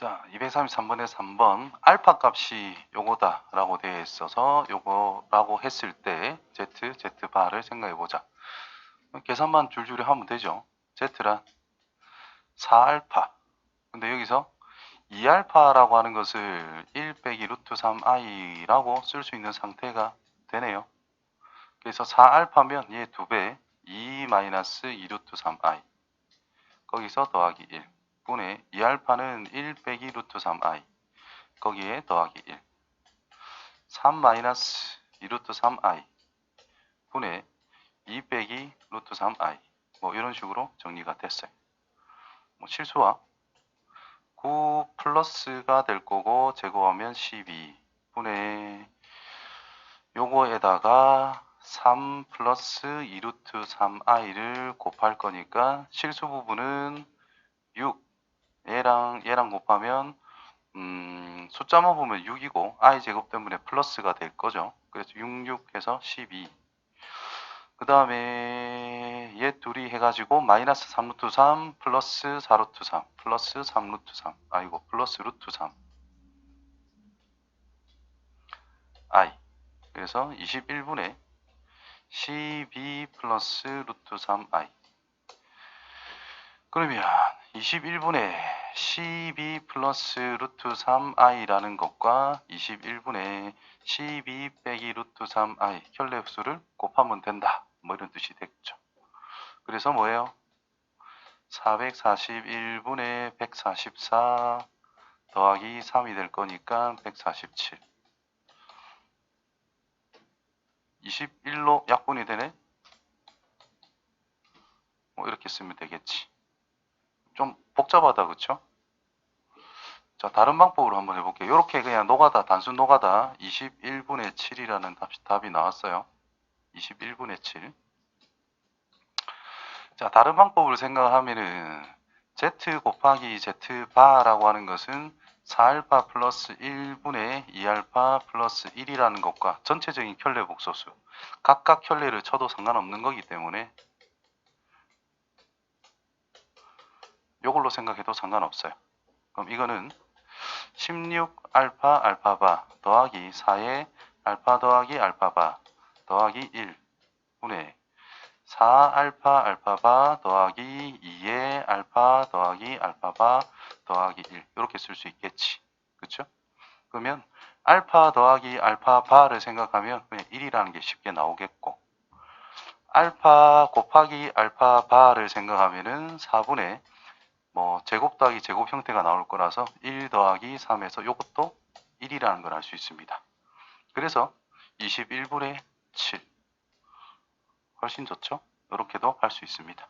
자, 233번에 3번 알파 값이 요거다 라고 되어 있어서 요거라고 했을 때 z, z 바를 생각해 보자. 계산만 줄줄이 하면 되죠. z란 4알파. 근데 여기서 2알파라고 하는 것을 1 빼기 루트 3i라고 쓸 수 있는 상태가 되네요. 그래서 4알파면 얘 2배 2 마이너스 2 루트 3i 거기서 더하기 1 분의 2알파는 1 빼기 루트 3i 거기에 더하기 1 3 마이너스 2 루트 3i 분의 2 빼기 루트 3i 뭐 이런 식으로 정리가 됐어요. 뭐 실수와 9 플러스가 될 거고 제곱하면 12 분의 요거에다가 3 플러스 2 루트 3i를 곱할 거니까 실수 부분은 6 얘랑 얘랑 곱하면 음, 숫자만 보면 6이고 i 제곱 때문에 플러스가 될 거죠. 그래서 6, 6 해서 12. 그 다음에 얘 둘이 해가지고 마이너스 3 루트 3 플러스 4 루트 3 플러스 3 루트 3 아이고 플러스 루트 3 i 그래서 21분의 12 플러스 루트 3i 그러면 21분의 12 플러스 루트 3i라는 것과 21분의 12 빼기 루트 3i 혈례수를 곱하면 된다. 뭐 이런 뜻이 되겠죠. 그래서 뭐예요? 441분의 144 더하기 3이 될 거니까 147. 21로 약분이 되네? 뭐 이렇게 쓰면 되겠지. 좀 복잡하다 그쵸? 자 다른 방법으로 한번 해볼게요. 이렇게 그냥 노가다 단순 노가다 21분의 7이라는 답, 답이 나왔어요. 21분의 7. 자 다른 방법으로 생각하면은 z 곱하기 z 바라고 하는 것은 4알파 플러스 1분의 2알파 플러스 1이라는 것과 전체적인 켤레 복소수 각각 켤레를 쳐도 상관없는 거기 때문에 이걸로 생각해도 상관없어요. 그럼 이거는 16 알파 알파바 더하기 4의 알파 더하기 알파바 더하기 1 분의 4 알파 알파바 더하기 2의 알파 더하기 알파바 더하기 1 이렇게 쓸 수 있겠지. 그쵸? 그러면 알파 더하기 알파바를 생각하면 그냥 1이라는 게 쉽게 나오겠고 알파 곱하기 알파바를 생각하면 은 4분의 뭐 제곱 더하기 제곱 형태가 나올 거라서 1 더하기 3에서 이것도 1이라는 걸 알 수 있습니다. 그래서 21분의 7 훨씬 좋죠? 이렇게도 할 수 있습니다.